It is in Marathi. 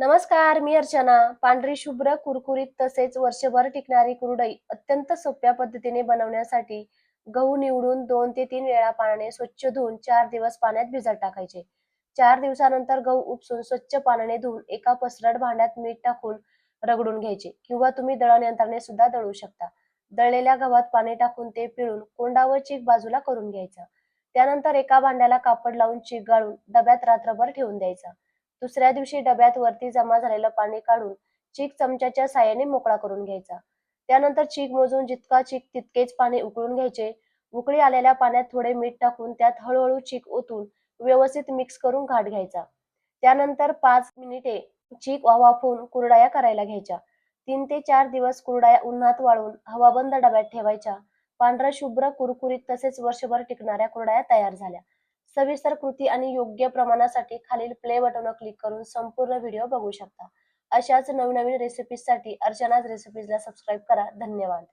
नमस्कार मी अर्चना. पांढरी शुभ्र कुरकुरीत तसेच वर्षभर टिकणारी कुरडई अत्यंत सोप्या पद्धतीने बनवण्यासाठी गहू निवडून दोन ते तीन वेळा पाण्याने स्वच्छ धुवून चार दिवस पाण्यात भिजत टाकायचे. चार दिवसानंतर गहू उपसून स्वच्छ पाण्याने धुवून एका पसरट भांड्यात मीठ टाकून रगडून घ्यायचे किंवा तुम्ही दळण यंत्राने सुद्धा दळू शकता. दळलेल्या गव्हात पाणी टाकून ते पिळून कोंडा व चीक बाजूला करून घ्यायचा. त्यानंतर एका भांड्याला कापड लावून चीक गाळून डब्यात रात्रभर ठेवून द्यायचा. दुसऱ्या दिवशी डब्यात वरती जमा झालेलं पाणी काढून चीक चमच्याच्या साहाय्याने मोकळा करून घ्यायचा. त्यानंतर चीक मोजून जितका चीक तितकेच पाणी उकळून घ्यायचे. उकळी आलेल्या पाण्यात थोडे मीठ टाकून त्यात हळूहळू चीक ओतून व्यवस्थित मिक्स करून घाट घ्यायचा. त्यानंतर पाच मिनिटे चीक वाफवून कुरडाया करायला घ्यायच्या. तीन ते चार दिवस कुरडाया उन्हात वाळून हवाबंद डब्यात ठेवायच्या. पांढरा शुभ्र कुरकुरीत तसेच वर्षभर टिकणाऱ्या कुरडाया तयार झाल्या. सविस्तर कृती आणि योग्य प्रमाणासाठी खालील प्ले बटनवर क्लिक करून संपूर्ण व्हिडिओ बघू शकता. अशाच नवनवीन रेसिपीजसाठी अर्चनाज रेसिपीजला सबस्क्राईब करा. धन्यवाद.